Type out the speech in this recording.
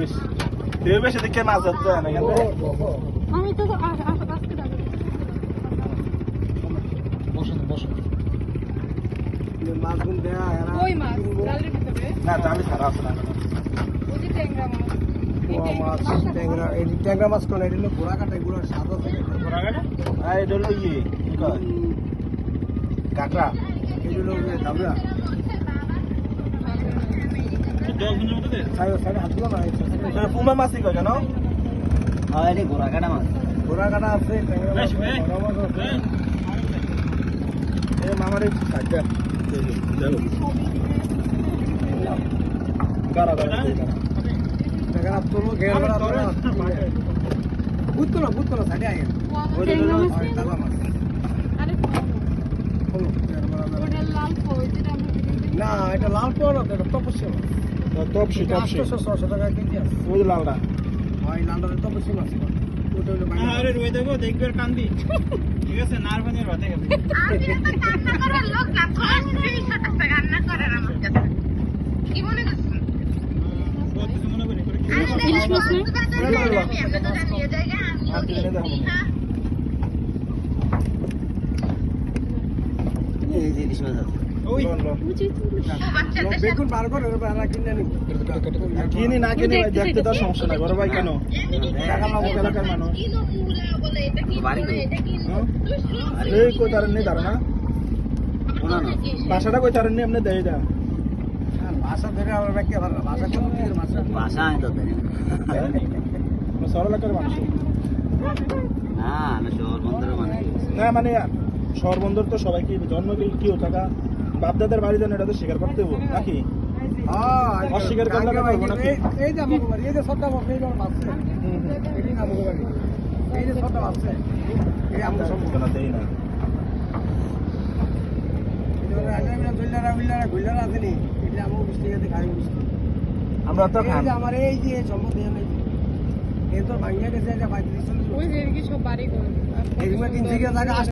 বেশি ঢেউ বেশি দেখে মাছ ধরতে হয় না থেকে। আমি তো। বসুন বসুন। মাছগুলো দেয়া এরা কই মাছ? জালের ভিতরে? না জালি ছাড়া আছে না। ওই যে মাছ। মাছ ট্যাংরা এই ট্যাংরা মাছ কোন? এটা হলো ঘোড়া কাটা এগুলো স্বাদ আছে। আর এটা হলো ইয়ে কাঁকড়া। এগুলো দাবরা সাইড সাইড হাতগুলো না এটা পুমা মাছই কয় কেন হ্যাঁ এটা ঘোড়া মাছ ঘোড়া আছে মামার সাইডটা দেখো গাড়া গাড়া ট্যাংরা তোলো ঘের করা তোলো বুঝতো না বুঝতো না করা না এটা লাল তো এটা তপস্যা টপসি টপসি ওই লালটা ওই লালটা তপস্যা মাছ ওটা হলো আরে রয়ে দেবো দেখবে কান্দি ঠিক আছে নারভানের ভাতে গেছে মাছ ইলিশ মাছ তো বেগুন বার করে এবার কিনে নিব। কিনি না কিনি ভাই দেখতে তো সমস্যা নাই। বড় ভাই কেন? টাকা মামুক এলাকার মানুষ। কই? হ্যাঁ? এই কই নেই তারা না? বাসাটা কই তারেন নেই আপনি দেয় দা ভাষা ধরে আমরা ব্যাখ্যা পারলাম ভাষা কোন দিকের ভাষা বাসা? আমি তো জানি শহর এলাকার মানুষ। না আমি শহর বন্দরের মানুষ। না মানে শহর বন্দর তো সবাই কি জন্ম কি কি থাকা বাপদাদার বাড়ি যেন এটা তো স্বীকার করতে হব নাকি? অস্বীকার করলে না পারব নাকি? এই যে আমাকে বাড়ি এই যে সবটা এই যে আমার এটি না আমাকে বাড়ি এই যে সবটা বাচ্চা এই আমাকে সব দেই না। আমরা তো আমার এই যে সম্পদ এই নেই এই তো ভাঙিয়া গেছে এটা পঁয়ত্রিশ চল্লিশ ওই যে এদিকে সব বাড়ি ঘর। এই রুমে তিন থেকে জায়গা